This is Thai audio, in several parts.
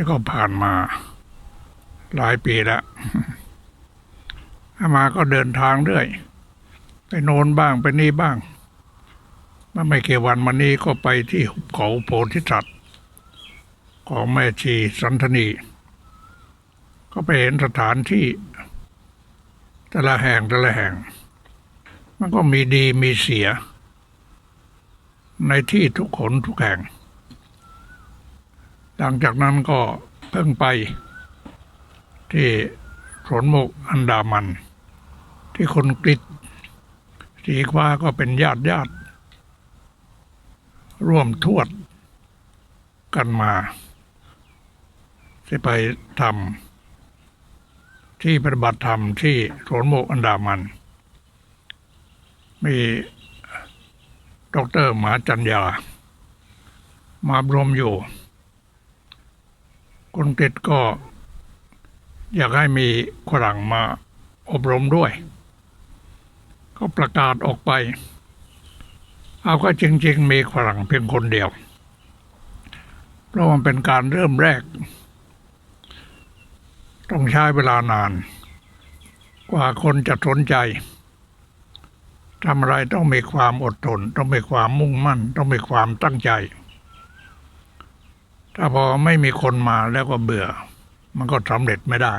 นี่ก็ผ่านมาหลายปีแล้วอามาก็เดินทางเรื่อย ไปโนนบ้างไปนี่บ้างเมื่อไม่กี่วันมานี้ก็ไปที่หุบเขาโพธิสัตว์ของแม่ชีสันธนี ก็ไปเห็นสถานที่ แต่ละแห่งแต่ละแห่ง มันก็มีดีมีเสีย ในที่ทุกขนทุกแห่ง หลังจากนั้นก็เพิ่งไป ที่สวนโมกอันดามัน ที่คนกรีกสีคว้าก็เป็นญาติญาติ ร่วมทวดกันมาที่ไปทำที่ปฏิบัติธรรมที่สวนโมกอันดามัน มีดอกเตอรหมาจัญญามารวมอยู่ คนติดก็ อยากให้มีฝรั่งมาอบรมด้วย ก็ประกาศออกไป เอาก็จริง ๆ มีฝรั่งเพียงคนเดียว เพราะมันเป็นการเริ่มแรก ต้องใช้เวลานาน กว่าคนจะสนใจทำอะไรต้องมีความอดทน ต้องมีความมุ่งมั่น ต้องมีความตั้งใจ ถ้าพอไม่มีคนมาแล้วก็เบื่อ มันก็สำเร็จไม่ได้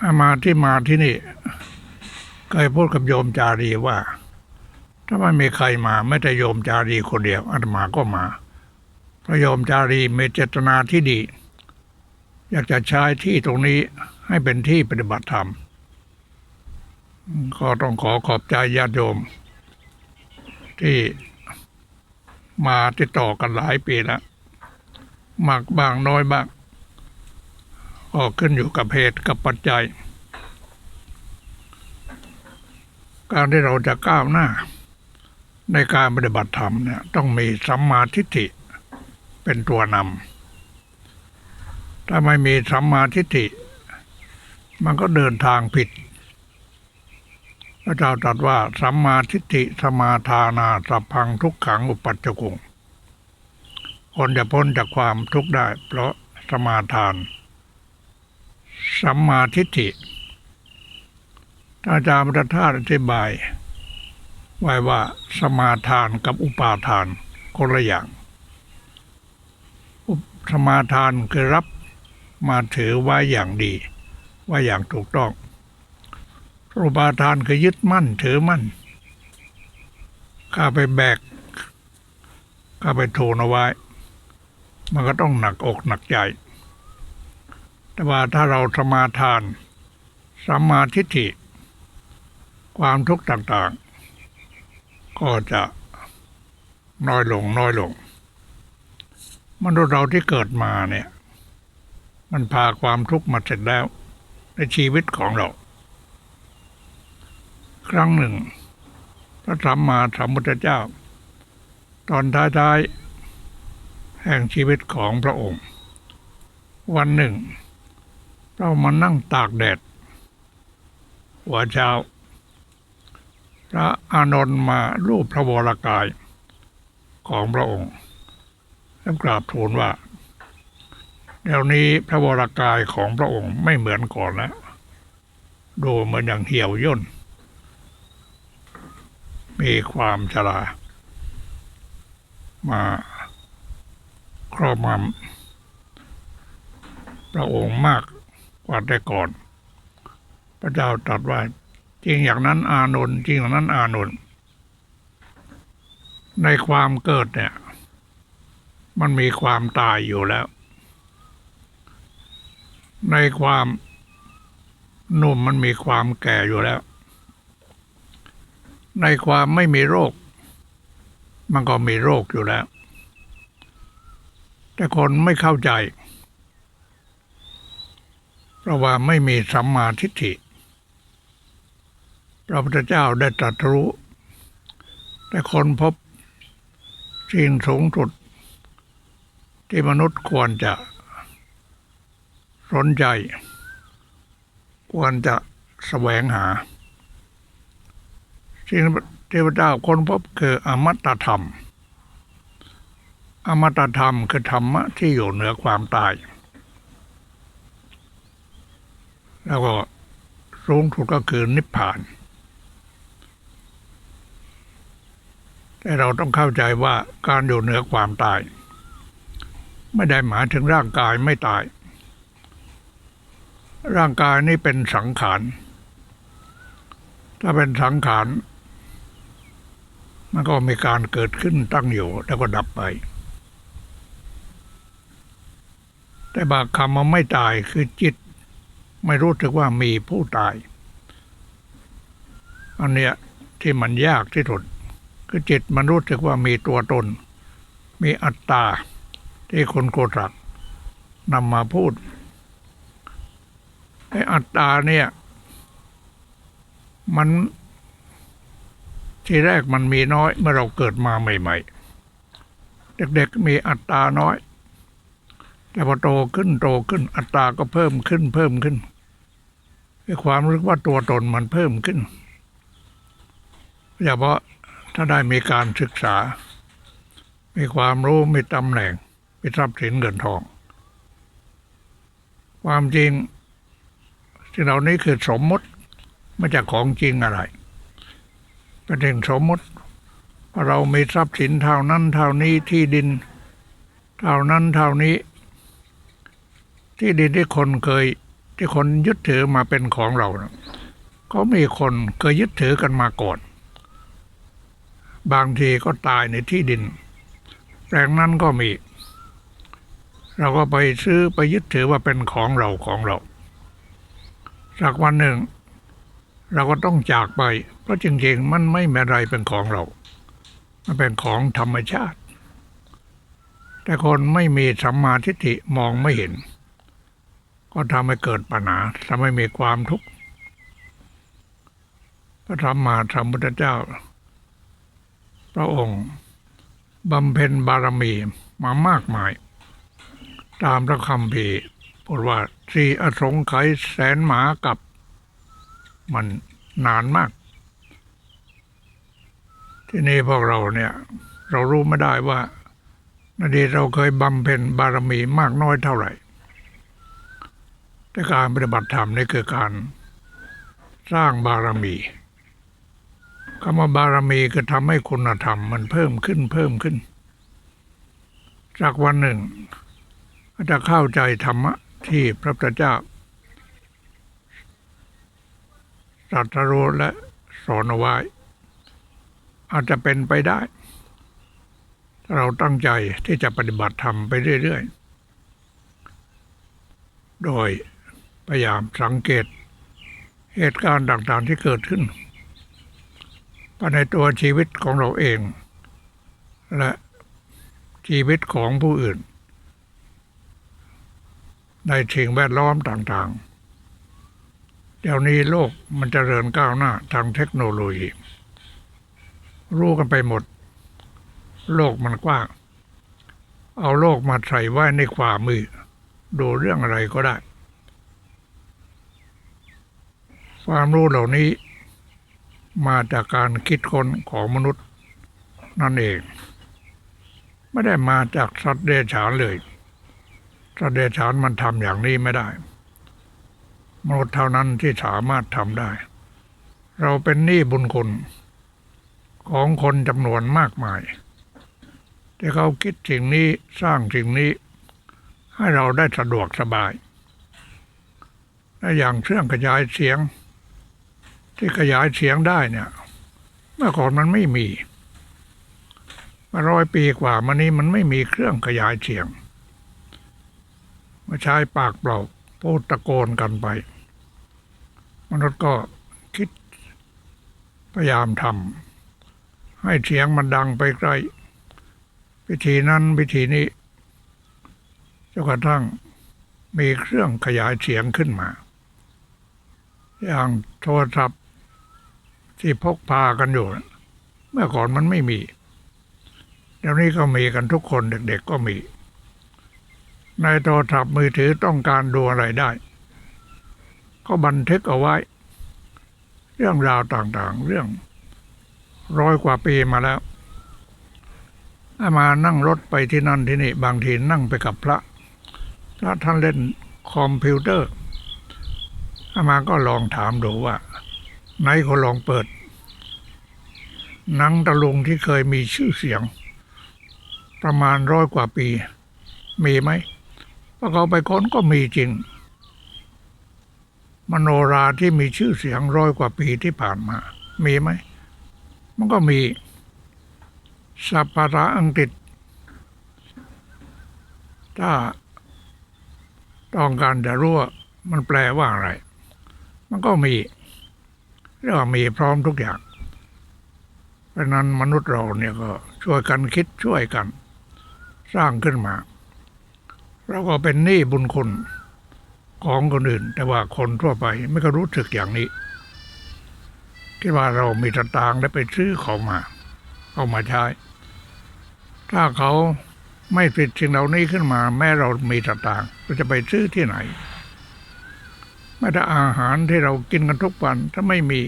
อามาที่มาที่นี่เคยพูดกับโยมจารีว่า ถ้าไม่มีใครมาไม่แต่โยมจารีคนเดียวอาตมาก็มาเพราะโยมจารีมีเจตนาที่ดี อยากจะใช้ที่ตรงนี้ให้เป็นที่ปฏิบัติธรรม ก็ต้องขอขอบใจญาติโยม ที่ มาติดต่อกันหลายปีแล้วมากบางน้อยบ้างก็ขึ้นอยู่กับเหตุกับปัจจัย การที่เราจะก้าวหน้า ในการปฏิบัติธรรมเนี่ยต้องมีสัมมาทิฏฐิเป็นตัวนำถ้าไม่มีสัมมาทิฏฐิมันก็เดินทางผิด ระเจ้าตรัสว่าสัมมาทิฏฐิสมาทานาสัพพังทุกขังอุปัจจกุงคนจะพ้นจากความทุกข์ได้ เพราะสมาทาน สัมมาทิฏฐิอาจารย์พระธาตุอธิบาย ไว้ว่าสมาทานกับอุปาทานคนละอย่าง สมาทานคือรับมาถือไว้อย่างดี ว่าอย่างถูกต้อง อุปาทานคือยึดมั่น ถือมั่น ข้าไปแบก ข้าไปโทนเอาไว้ มันก็ต้องหนักอกหนักใจ แต่ว่าถ้าเราสมาทานสัมมาทิฏฐิ ความทุกข์ต่างๆ ก็จะน้อยลงน้อยลง มนุษย์เราที่เกิดมาเนี่ย มันพาความทุกข์มาเสร็จแล้วในชีวิตของเรา ครั้งหนึ่ง พระสัมมาสัมพุทธเจ้า ตอนท้ายๆ แห่งชีวิตของพระองค์ วันหนึ่ง เรามานั่งตากแดด หัวเช้า พระอานนท์มารูปพระวรากายของพระองค์แล้วกราบทูลว่าเดี๋ยวนี้พระวรากายของพระองค์ไม่เหมือนก่อนแล้วดูเหมือนอย่างเหี่ยวย่น มีความชรา มาครอบงำพระองค์มากกว่าแต่ก่อน พระเจ้าตรัสว่าจริงอย่างนั้นอานนท์จริงอย่างนั้นอานนท์ในความเกิดเนี่ย มันมีความตายอยู่แล้ว ในความหนุ่มมันมีความแก่อยู่แล้ว ในความไม่มีโรค มันก็มีโรคอยู่แล้ว แต่คนไม่เข้าใจ เพราะว่าไม่มีสัมมาทิฏฐิพระพุทธเจ้าได้ตรัสรู้ แต่คนพบสิ่งสูงสุด ที่มนุษย์ควรจะสนใจ ควรจะแสวงหา สิ่งที่พเจ้าค้นพบคืออมตะธรรมออมตะธรรมคือธรรมะที่อยู่เหนือความตาย แล้วก็สูงสุดก็คือนิพพาน แต่เราต้องเข้าใจว่าการอยู่เหนือความตาย ไม่ได้หมายถึงร่างกายไม่ตาย ร่างกายนี่เป็นสังขารถ้าเป็นสังขาร มันก็มีการเกิดขึ้นตั้งอยู่แล้วก็ดับไป แต่บางคำว่าไม่ตายคือจิต ไม่รู้สึกว่ามีผู้ตาย อันเนี้ยที่มันยากที่สุด คือจิตมันรู้สึกว่ามีตัวตน มีอัตตา ที่คนโกศักนำมาพูดไอ้อัตตาเนี่ย มัน ทีแรกมันมีน้อยเมื่อเราเกิดมาใหม่ ๆ เด็กๆมีอัตตาน้อย แต่พอโตขึ้นโตขึ้นอัตราก็เพิ่มขึ้นเพิ่มขึ้นความรู้ว่าตัวตนมันเพิ่มขึ้นอย่าเพราะถ้าได้มีการศึกษา มีความรู้มีตำแหน่งมีทรัพย์สินเงินทอง ความจริงสิ่งเหล่านี้คือสมมติไม่ใช่ของจริงอะไร เป็นเรื่งสมมติว่าเรามีทรัพย์สินเท่านั้นเท่านี้ที่ดิน เท่านั้นเท่านี้ ที่ดินที่คนเคยที่คนยึดถือมาเป็นของเรานะเขามีคนเคยยึดถือกันมาก่อน บางทีก็ตายในที่ดินแปลงนั้นก็มี เราก็ไปซื้อไปยึดถือว่าเป็นของเราของเรา สักวันหนึ่ง เราก็ต้องจากไป ราะจริงๆ มันไม่แมีอะไรเป็นของเรา มันเป็นของธรรมชาติ แต่คนไม่มีสัมมาทิฏฐิมองไม่เห็น ก็ทำให้เกิดปัญหาทำให้มีความทุกข์พระธรรมมาธรรมพุทธเจ้า พระองค์บำเพ็ญบารมีมามากมาย ตามพระคำพีพูดว่าสี่อสงไขยแสนหมากับ มันนานมาก ที่นี่พวกเราเนี่ย เรารู้ไม่ได้ว่าอดีตเราเคยบำเพ็ญบารมีมากน้อยเท่าไหร่แต่การปฏิบัติธรรมนี่คือการสร้างบารมีคำว่าบารมีคือทำให้คุณธรรมมันเพิ่มขึ้นเพิ่มขึ้น จากวันหนึ่งจะเข้าใจธรรมะที่พระพุทธเจ้าตรัสรู้และสอนเอาไว้ อาจจะเป็นไปได้ เราตั้งใจที่จะปฏิบัติธรรมไปเรื่อย ๆ โดยพยายามสังเกตเหตุการณ์ต่างๆที่เกิดขึ้นภายในตัวชีวิตของเราเอง และชีวิตของผู้อื่น ในสิ่งแวดล้อมต่างๆ เดี๋ยวนี้โลกมันจเจริญก้าวหน้าทางเทคโนโลยี รู้กันไปหมด โลกมันกว้าง เอาโลกมาใส่ไว้ในความมือ ดูเรื่องอะไรก็ได้ ความรู้เหล่านี้มาจากการคิดค้นของมนุษย์นั่นเอง ไม่ได้มาจากสัตว์เดรัจฉานเลย สัตว์เดรัจฉานมันทำอย่างนี้ไม่ได้ มนุษย์เท่านั้นที่สามารถทำได้ เราเป็นหนี้บุญคุณ ของคนจำนวนมากมาย ที่เขาคิดสิ่งนี้สร้างสิ่งนี้ ให้เราได้สะดวกสบายและอย่างเครื่องขยายเสียง ที่ขยายเสียงได้เนี่ย เมื่อก่อนมันไม่มีมาร้อยปีกว่ามานี้มันไม่มีเครื่องขยายเสียงมาใช้ปากเปล่าพูดตะโกนกันไป มนุษย์ก็คิดพยายามทำ ให้เสียงมันดังไปไกล พิธีนั้นพิธีนี้จนกระทั่งมีเครื่องขยายเสียงขึ้นมา อย่างโทรศัพท์ที่พกพากันอยู่ เมื่อก่อนมันไม่มี เดี๋ยวนี้ก็มีกันทุกคนเด็กๆก็มี ในโทรศัพท์มือถือต้องการดูอะไรได้ ก็บันทึกเอาไว้ เรื่องราวต่างๆ เรื่อง ร้อยกว่าปีมาแล้วอามานั่งรถไปที่นั่นที่นี่ บางทีนั่งไปกับพระ พระท่านเล่นคอมพิวเตอร์อามาก็ลองถามดูว่า ไหนเขาลองเปิดหนังตะลุงที่เคยมีชื่อเสียง ประมาณร้อยกว่าปี มีไหมพอเขาไปค้นก็มีจริง มโนราที่มีชื่อเสียงร้อยกว่าปีที่ผ่านมา มีไหม มันก็มีสัพพาระอังกฤษ ถ้าต้องการจะรู้ว่ามันแปลว่าอะไร มันก็มีเรียกว่ามีพร้อมทุกอย่าง เพราะฉะนั้นมนุษย์เราเนี่ยก็ช่วยกันคิดช่วยกัน สร้างขึ้นมา เราก็เป็นหนี้บุญคุณของคนอื่น แต่ว่าคนทั่วไปไม่ก็รู้สึกอย่างนี้ คิดว่าเรามีตตางค์และไปซื้อเขามา เอามาใช้ ถ้าเขาไม่ผลิตสิ่งเหล่านี้ขึ้นมา แม้เรามีตตางค์เราจะไปซื้อที่ไหนแม้แต่อาหารที่เรากินกันทุกวัน ถ้าไม่มี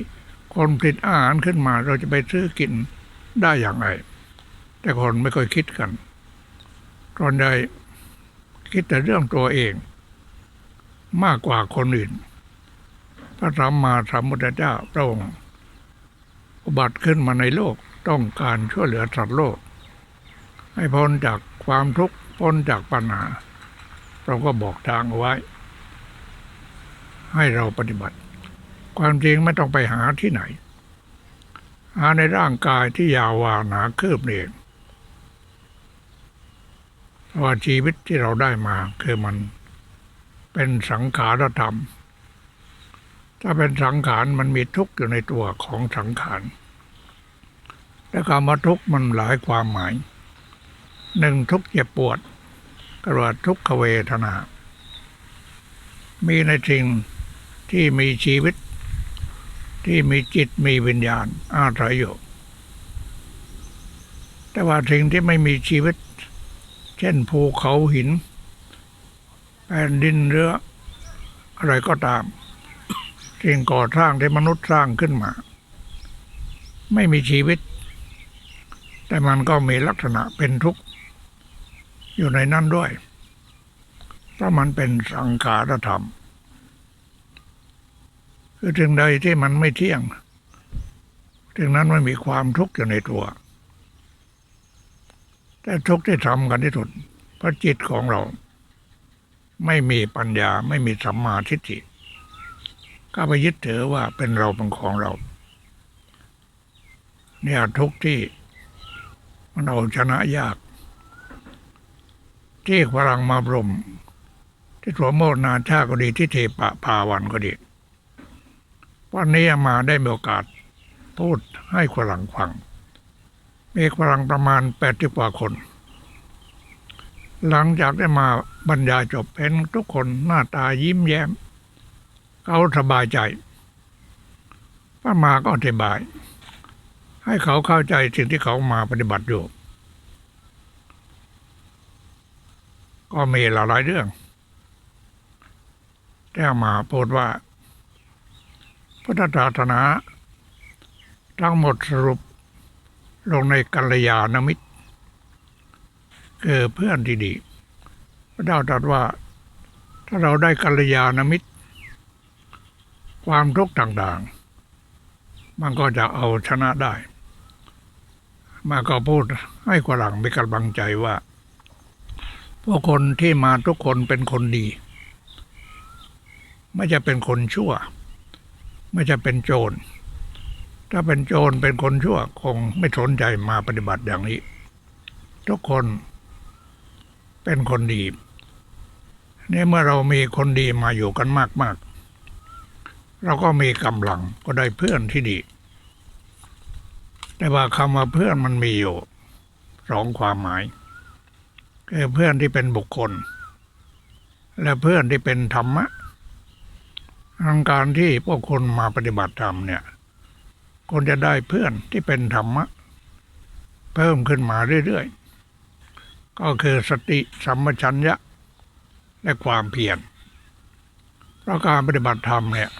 คนผลิตอาหารขึ้นมา เราจะไปซื้อกินได้อย่างไร แต่คนไม่ค่อยคิดกันตอนใดคิดแต่เรื่องตัวเอง มากกว่าคนอื่น พระสัมมาสัมพุทธเจ้าพระองค์ อุบัติขึ้นมาในโลกต้องการช่วยเหลือสัตว์โลก ให้พ้นจากความทุกข์พ้นจากปัญหา เราก็บอกทางเอาไว้ ให้เราปฏิบัติ ความจริงไม่ต้องไปหาที่ไหน หาในร่างกายที่ยาววาหนาคืบเองเพราะว่าชีวิตที่เราได้มาคือมันเป็นสังขารธรรม ถ้าเป็นสังขารมันมีทุกข์อยู่ในตัวของสังขาร และคำว่าทุกข์มันหลายความหมายหนึ่งทุกข์เจ็บปวดกระว่าทุกขเวทนา มีในสิ่งที่มีชีวิต ที่มีจิตมีวิญญาณอาศัยอยู่แต่ว่าสิ่งที่ไม่มีชีวิต เช่นภูเขาหินแผ่นดินเรืออะไรก็ตามสิ่งก่อสร้างที่มนุษย์สร้างขึ้นมา ไม่มีชีวิต แต่มันก็มีลักษณะเป็นทุกข์อยู่ในนั้นด้วย เพราะมันเป็นสังขารธรรม คือถึงใดที่มันไม่เที่ยง ถึงนั้นไม่มีความทุกข์อยู่ในตัว แต่ทุกข์ที่ทำกันที่สุดเพราะจิตของเรา ไม่มีปัญญาไม่มีสัมมาทิฏฐิก็ไปยึดถือว่าเป็นเราเป็นของเรา เนี่ยทุกข์ที่ มันเอาชนะยาก ที่พลังมาบรม ที่ถัวโมดนาชาก็ดีที่เทปะพาวันก็ดี วันนี้มาได้มีโอกาสพูดให้ฝรั่งฟัง มีฝรั่งประมาณแปดสิบกว่าคน หลังจากได้มาบรรยายจบเป็นทุกคนหน้าตายิ้มแย้ม เขาสบายใจพระมาก็อธิบาย ให้เขาเข้าใจสิ่งที่เขามาปฏิบัติอยู่ ก็มีหลายเรื่องแต่มาพูดว่าพุทธศาสนาทั้งหมดสรุปลงในกัลยาณมิตรคือเพื่อนที่ดีพระเจ้าตรัสว่าถ้าเราได้กัลยาณมิตร ความทุกข์ต่างๆ มันก็จะเอาชนะได้ มาก็พูดให้กวหลังมีกำลังใจว่า พวกคนที่มาทุกคนเป็นคนดี ไม่จะเป็นคนชั่ว ไม่จะเป็นโจร ถ้าเป็นโจรเป็นคนชั่ว คงไม่สนใจมาปฏิบัติอย่างนี้ ทุกคนเป็นคนดีนี่เมื่อเรามีคนดีมาอยู่กันมาก ๆ เราก็มีกำลังก็ได้เพื่อนที่ดี แต่ว่าคำว่าเพื่อนมันมีอยู่สองความหมาย คือเพื่อนที่เป็นบุคคล และเพื่อนที่เป็นธรรมะทางการที่พวกคนมาปฏิบัติธรรมเนี่ยคนจะได้เพื่อนที่เป็นธรรมะ เพิ่มขึ้นมาเรื่อยๆ ก็คือสติสัมปชัญญะ และความเพียรเพราะการปฏิบัติธรรมเนี่ย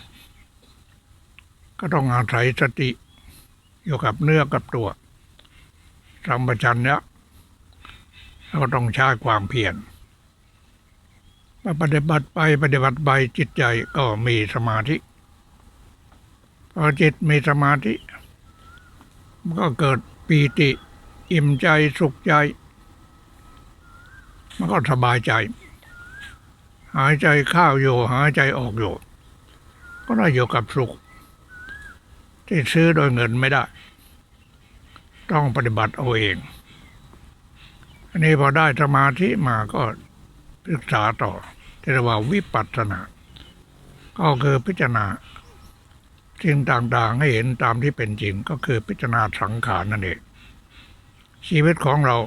ก็ต้องอาศัยสติ อยู่กับเนื้อกับตัวสัมปชัญญะเราต้องใช้ความเพียรปฏิบัติไปปฏิบัติไปจิตใจก็มีสมาธิพอจิตมีสมาธิ มันก็เกิดปีติ อิ่มใจสุขใจ มันก็สบายใจ หายใจเข้าอยู่หายใจออกอยู่ ก็ได้อยู่กับสุข ที่ซื้อโดยเงินไม่ได้ ต้องปฏิบัติเอาเอง อันนี้พอได้สมาธิมาก็ศึกษาต่อที่เรียกว่าวิปัสสนา ก็คือพิจารณาสิ่งต่างๆให้เห็นตามที่เป็นจริงก็คือพิจารณาสังขารนั่นเอง ชีวิตของเรา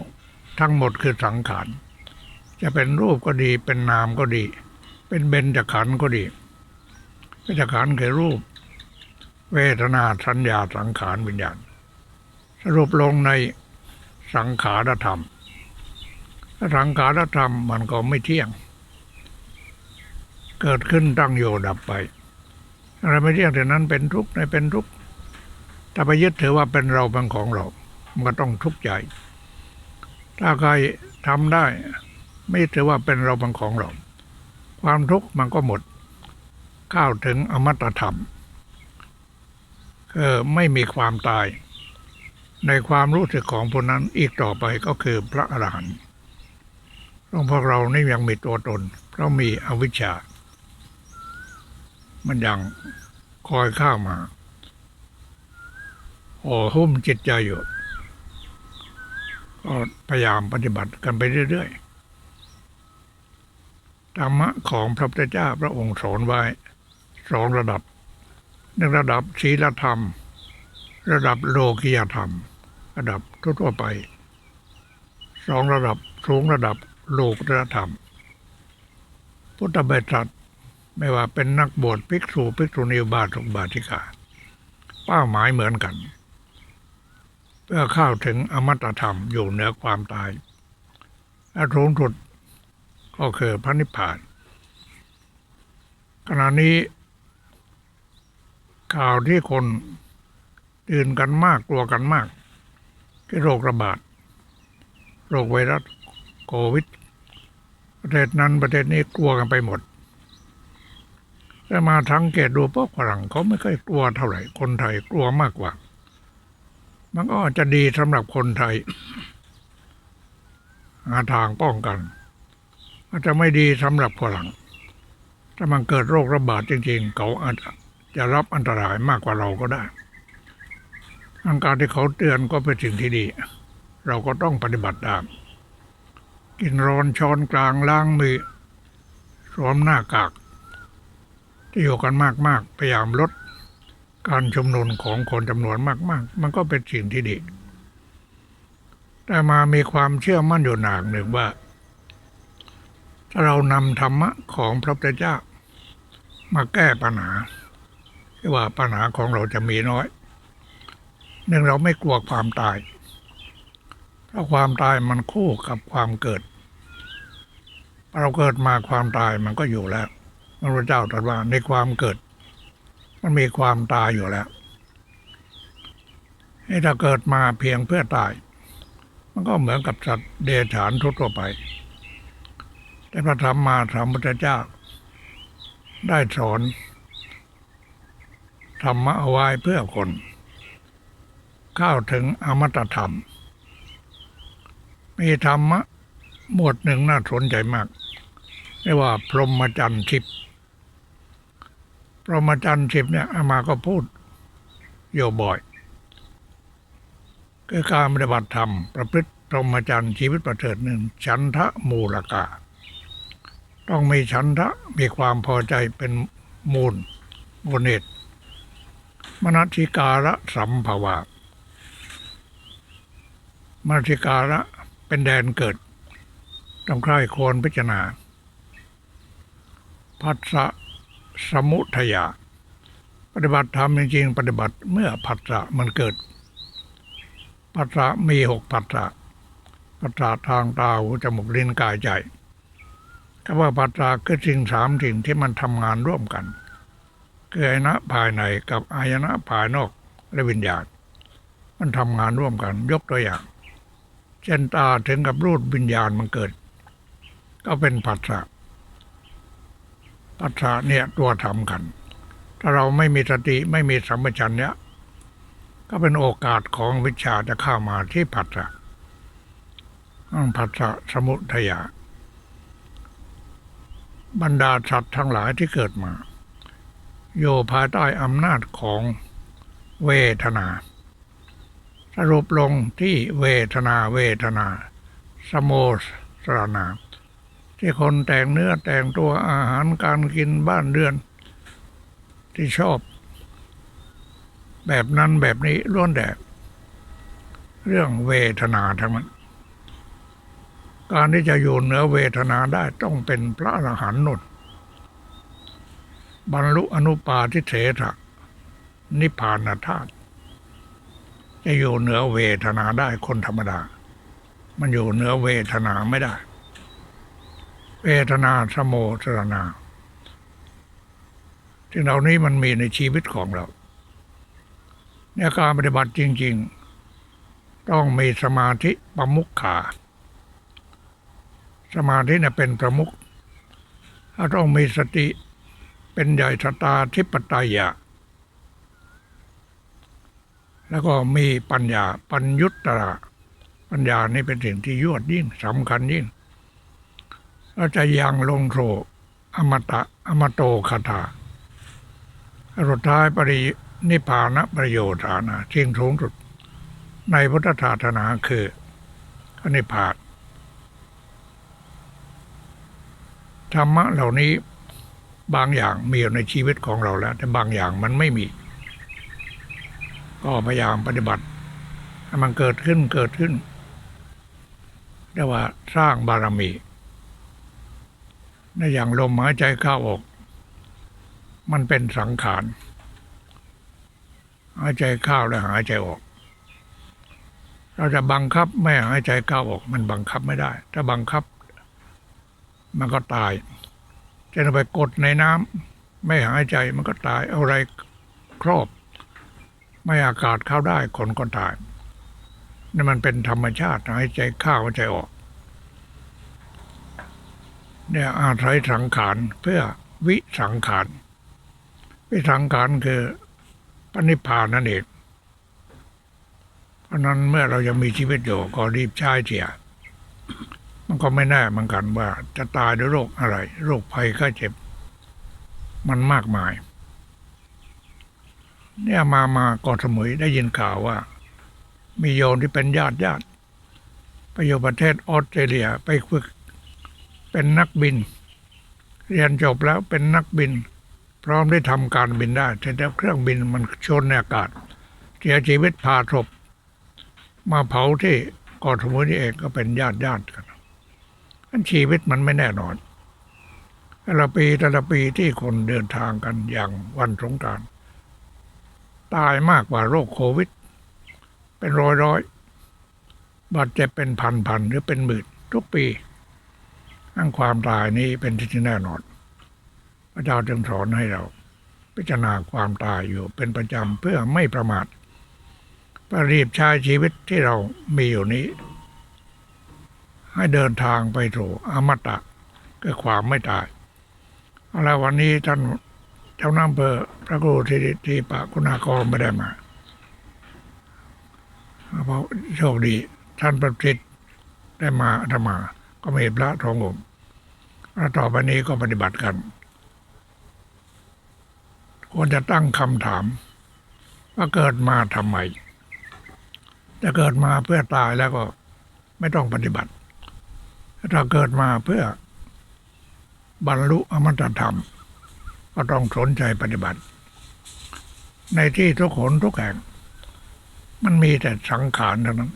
ทั้งหมดคือสังขาร จะเป็นรูปก็ดีเป็นนามก็ดี เป็นเบญจขันธ์ก็ดีเบญจขันธ์คือรูป เวทนาสัญญาสังขารวิญญาณ สรุปลงในสังขารธรรม สังขารธรรมมันก็ไม่เที่ยง เกิดขึ้นตั้งอยู่ดับไป อะไรไม่เที่ยงแต่นั้นเป็นทุกข์ในเป็นทุกข์ถ้าไปยึดถือว่าเป็นเราเป็นของเรา มันก็ต้องทุกข์ใจ ถ้าใครทำได้ ไม่ถือว่าเป็นเราเป็นของเรา ความทุกข์มันก็หมด เข้าถึงอมตะธรรม ไม่มีความตาย ในความรู้สึกของผู้นั้นอีกต่อไปก็คือพระอรหันต์ต้องพวกเรานี่ยังมีตัวตน เพราะมีอวิชชา มันยังคอยข้ามาโอ้หุ้มจิตใจอยู่ก็พยายามปฏิบัติกันไปเรื่อยๆธรรมะของพระพุทธเจ้าพระองค์สอนไว้สองระดับ หนึ่งระดับศีลธรรม ระดับโลกิยธรรม ระดับทั่วไปสองระดับสูงระดับโลกรธรรม พุทธบริษัทไม่ว่าเป็นนักบวชภิกษุภิกษุณีบาทุกบาทิกาเป้าหมายเหมือนกัน เพื่อเข้าถึงอมตะธรรมอยู่เหนือความตายและสูงสุดก็คือพระนิพพานขณะนี้ ข่าวที่คนตื่นกันมากกลัวกันมากคือโรคระบาด โรคไวรัสโควิด ประเทศนั้นประเทศนี้กลัวกันไปหมด แต่มาทั้งเกตดูพวกฝรั่งเขาไม่ค่อยกลัวเท่าไหร่ คนไทยกลัวมากกว่า มันก็อาจจะดีสำหรับคนไทย หาทางป้องกันอาจจะไม่ดีสำหรับฝรั่งถ้ามันเกิดโรคระบาดจริง ๆ เขาอาจจะ จะรับอันตรายมากกว่าเราก็ได้ทางการที่เขาเตือนก็เป็นสิ่งที่ดี เราก็ต้องปฏิบัติตาม กินร้อนช้อนกลางล้างมือสวมหน้ากาก ที่อยู่กันมากๆพยายามลดการชุมนุมของคนจำนวนมาก ๆ มันก็เป็นสิ่งที่ดี แต่มามีความเชื่อมั่นอยู่หนักหนึ่งว่า ถ้าเรานำธรรมะของพระพุทธเจ้ามาแก้ปัญหา ที่ว่าปัญหาของเราจะมีน้อยหนึ่งเราไม่กลัวความตายเพราะความตายมันคู่กับความเกิด เราเกิดมาความตายมันก็อยู่แล้วพระพุทธเจ้าตรัสว่าในความเกิด มันมีความตายอยู่แล้วให้ถ้าเกิดมาเพียงเพื่อตาย มันก็เหมือนกับสัตว์เดรัจฉานทั่วไป แต่พระธรรมมาธรรมพุทธเจ้า ได้สอน ธรรมะเอาไว้เพื่อคน เข้าถึงอมตะธรรม มีธรรมะหมวดหนึ่งน่าสนใจมากเรียกว่า พรหมจรรย์ทิพย์พรหมจรรย์ทิพย์เนี่ยอามาก็พูดอยู่บ่อยคือการปฏิบัติธรรมประพฤติพรหมจรรย์ชีวิตประเสริฐหนึ่งฉันทะมูลกา ต้องมีฉันทะมีความพอใจเป็นมูลมูลเหตุ มนสิการะสัมภวะมนสิการะเป็นแดนเกิดต้องใคร่โคนพิจารณาพัสสะสมุทยา ปฏิบัติธรรมจริงๆปฏิบัติเมื่อผัสสะมันเกิดผัสสะมีหกผัสสะผัสสะทางตาหูจมูกลิ้นกายใจคำว่าผัสสะคือสิ่งสามสิ่งที่มันทำงานร่วมกัน คืออายนะภายในกับอายนะภายนอกและวิญญาณ มันทำงานร่วมกันยกตัวอย่าง เช่นตาถึงกับรูดวิญญาณมันเกิด ก็เป็นผัสสะผัสสะเนี่ยตัวทำกัน ถ้าเราไม่มีสติไม่มีสัมปชัญญะก็เป็นโอกาสของวิชาจะเข้ามาที่ผัสสะอันผัสสะสมุทยา บรรดาสัตว์ทั้งหลายที่เกิดมา โยภายใต้อำนาจของเวทนา สรุปลงที่เวทนาเวทนาสโมสรณาที่คนแต่งเนื้อแต่งตัวอาหารการกินบ้านเรือน ที่ชอบ แบบนั้นแบบนี้ล้วนแต่เรื่องเวทนาทั้งนั้นการที่จะอยู่เหนือเวทนาได้ต้องเป็นพระอรหันต์นุน บรรลุอนุปาทิเถระนิพพานธาตุจะอยู่เหนือเวทนาได้คนธรรมดา มันอยู่เหนือเวทนาไม่ได้ เวทนาสโมสรณาสิ่งเหล่านี้มันมีในชีวิตของเราในการปฏิบัติจริง ๆ ต้องมีสมาธิประมุขขาสมาธิเนี่ยเป็นประมุขถ้าต้องมีสติ เป็นใหญ่ชะตาธิปไตยะ แล้วก็มีปัญญาปัญยุตตระปัญญานี่เป็นสิ่งที่ยวดยิ่งสำคัญยิ่งเราจะยังลงโทอมตะอมโตคาถาสุดท้ายปรินิพานะประโยชน์ฐานะสิ่งสูงสุด ในพุทธศาสนาคืออนิพพานธรรมะเหล่านี้ บางอย่างมีอยู่ในชีวิตของเราแล้ว แต่บางอย่างมันไม่มี ก็พยายามปฏิบัติให้มันเกิดขึ้นเกิดขึ้นเรียกว่าสร้างบารมีในอย่างลมหายใจเข้าออก มันเป็นสังขารหายใจเข้าและหายใจออก เราจะบังคับไม่หายใจเข้าออก มันบังคับไม่ได้ ถ้าบังคับ มันก็ตาย จะไปกดในน้ำไม่หายใจมันก็ตายเอาอะไรครอบ ไม่อากาศเข้าได้คนก็ตายนี่มันเป็นธรรมชาติหายใจเข้าหายใจออก เนี่ยอาศัยสังขารเพื่อวิสังขารวิสังขารคือปณิพพานนั่นเองเพราะนั้นเมื่อเรายังมีชีวิตอยู่ก็รีบใช้เสีย มันก็ไม่แน่เหมือนกันว่าจะตายด้วยโรคอะไร โรคภัยไข้เจ็บ มันมากมาย เนี่ยมามาเกาะสมุยได้ยินข่าวว่า มีโยมที่เป็นญาติญาติไปอยู่ประเทศออสเตรเลียไปฝึก เป็นนักบิน เรียนจบแล้วเป็นนักบิน พร้อมได้ทำการบินได้แต่เครื่องบินมันชนในอากาศเสียชีวิตพาศพมาเผาที่กาะสมุยนี่เองก็เป็นญาติญาติกัน ชีวิตมันไม่แน่นอนแต่ละปีแต่ละปีที่คนเดินทางกันอย่างวันสงการตายมากกว่าโรคโควิด เป็นร้อยร้อยบาดเจ็บเป็นพันพันหรือเป็นหมื่นทุกปีอันความตายนี้เป็นที่แน่นอน พระเจ้าจึงสอนให้เรา พิจารณาความตายอยู่เป็นประจำเพื่อไม่ประมาทประรีบใช้ชีวิตที่เรามีอยู่นี้ ให้เดินทางไปสู่อมตะคือความไม่ตายอาละวันนี้ท่านเจ้าน้ำเภอพระครูที่ที่ปะคุณากรไม่ได้มาเพราะโชคดี ท่านประสิทธิ์ได้มาอาตมา ก็มีพระทององค์แล้วต่อไปนี้ก็ปฏิบัติกันควรจะตั้งคำถาม ว่าเกิดมาทำไมจะเกิดมาเพื่อตายแล้วก็ไม่ต้องปฏิบัติ ถ้าเกิดมาเพื่อบรรลุอมตะธรรม ก็ต้องสนใจปฏิบัติ ในที่ทุกคนทุกแห่ง มันมีแต่สังขารเท่านั้น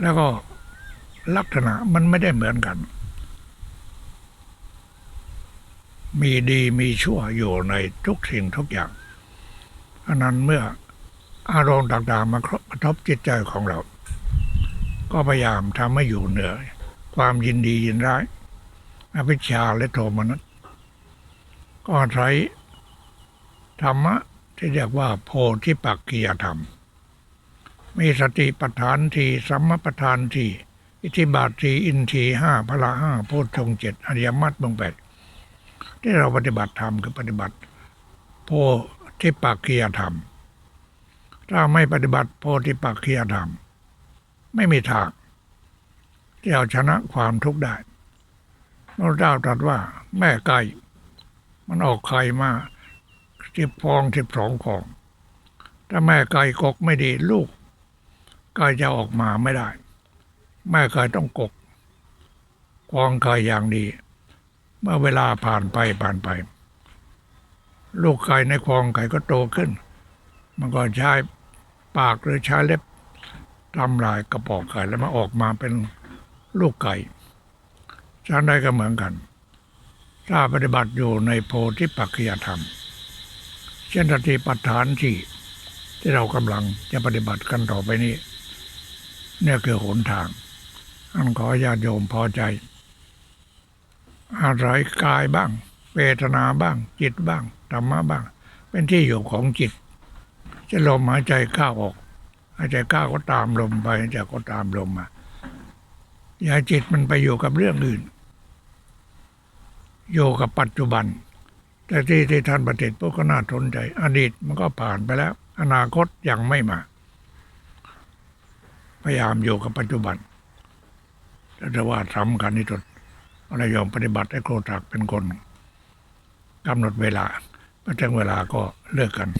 แล้วก็ลักษณะมันไม่ได้เหมือนกัน มีดีมีชั่วอยู่ในทุกสิ่งทุกอย่างอันนั้นเมื่ออารมณ์ต่างๆมากระทบจิตใจของเรา ก็พยายามทำให้อยู่เหนือ ความยินดียินร้ายอภิชาและโทมนัสก็ใช้ธรรมะที่เรียกว่าโพธิปักกียธรรม มีสติปัฏฐานทีสัมมาปัฏฐานทีอิทธิบาททีอินทีห้าพละห้าโพชฌงเจ็ดอริยมรรคบงแปดที่เราปฏิบัติธรรมคือปฏิบัติ โพธิปักขียธรรม ถ้าไม่ปฏิบัติโพธิปักขียธรรม ไม่มีทาง ที่เอาชนะความทุกข์ได้พระเจ้าตรัสว่า แม่ไก่ มันออกไข่มาสิบฟองสิบสองของ ถ้าแม่ไก่กกไม่ดีลูกไก่จะออกมาไม่ได้ แม่ไก่ต้องกกกองไก่อย่างดี เมื่อเวลาผ่านไปผ่านไป ลูกไก่ในคลองไก่ก็โตขึ้น มันก็ใช้ปากหรือใช้เล็บทำลายกระปอกไก่แล้วมาออกมาเป็น ลูกไก่ฉันได้ก็เหมือนกัน ถ้าปฏิบัติอยู่ในโพธิปักขียธรรม เช่นสติปัฏฐานที่ ที่เรากำลังจะปฏิบัติกันต่อไปนี้เนี่ยคือหนทาง อันขอญาติโยมพอใจ อาศัยกายบ้างเวทนาบ้าง จิตบ้างธรรมะบ้าง เป็นที่อยู่ของจิต จะลมหายใจเข้าออกหายใจเข้าก็ตามลมไปหายใจก็ตามลมมา อย่าให้จิตมันไปอยู่กับเรื่องอื่น อยู่กับปัจจุบัน แต่ที่ที่ท่านประเทศพวกก็น่าสนใจ อดีตมันก็ผ่านไปแล้ว อนาคตยังไม่มา พยายามอยู่กับปัจจุบันแต่ว่าสำคัญที่สุดเรยอมปฏิบัติให้โครตักเป็นคนกำหนดเวลาพอถึงเวลาก็เลิกกัน